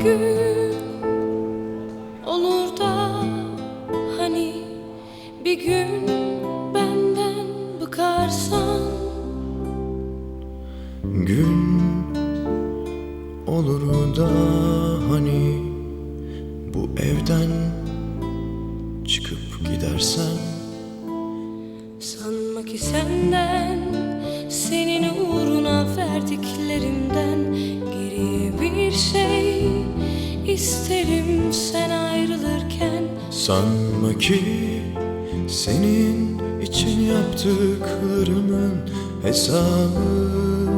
gün olur da hani bir gün benden bıkarsan. Gün olur da hani bu evden çıkıp gidersen? Sanma ki senden senin uğruna verdiklerimden geriye bir şey Sanma ki senin için yaptıklarımın hesabı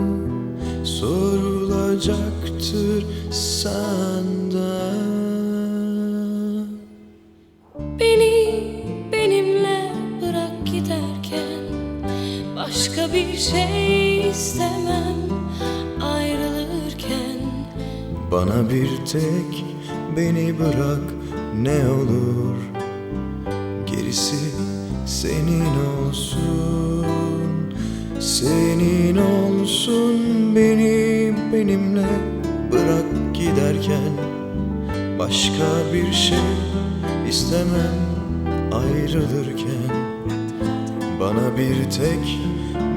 sorulacaktır senden. Beni benimle bırak giderken Başka bir şey istemem ayrılırken Bana bir tek beni bırak ne olur Gerisi senin olsun. Senin olsun beni benimle bırak giderken. Başka bir şey istemem ayrılırken. Bana bir tek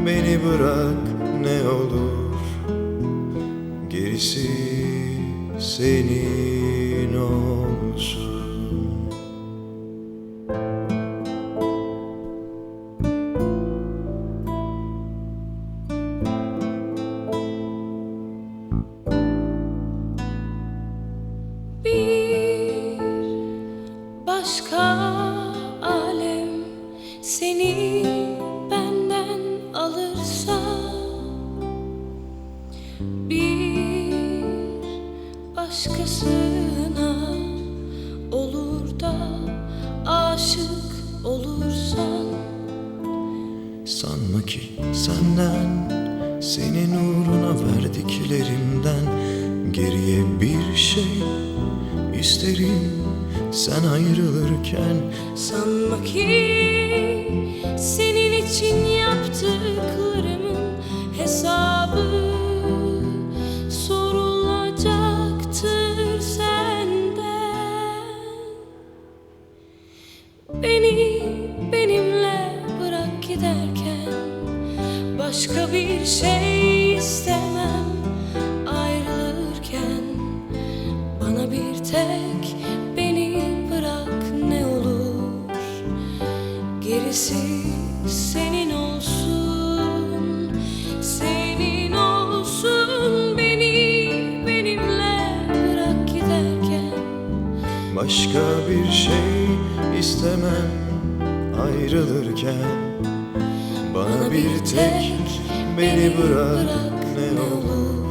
beni bırak ne olur başka alem seni benden alırsa Bir başkasına olur da aşık olursan. Sanma ki senden Senin uğruna verdiklerimden Geriye bir şey isterim Sen ayrılırken Sanma ki senin için yaptıklarımın hesabı sorulacaktır senden. Beni benimle bırak giderken başka bir şey senin olsun. Senin olsun beni benimle bırak giderken. Başka bir şey istemem ayrılırken. Bana bir tek beni bırak ne olur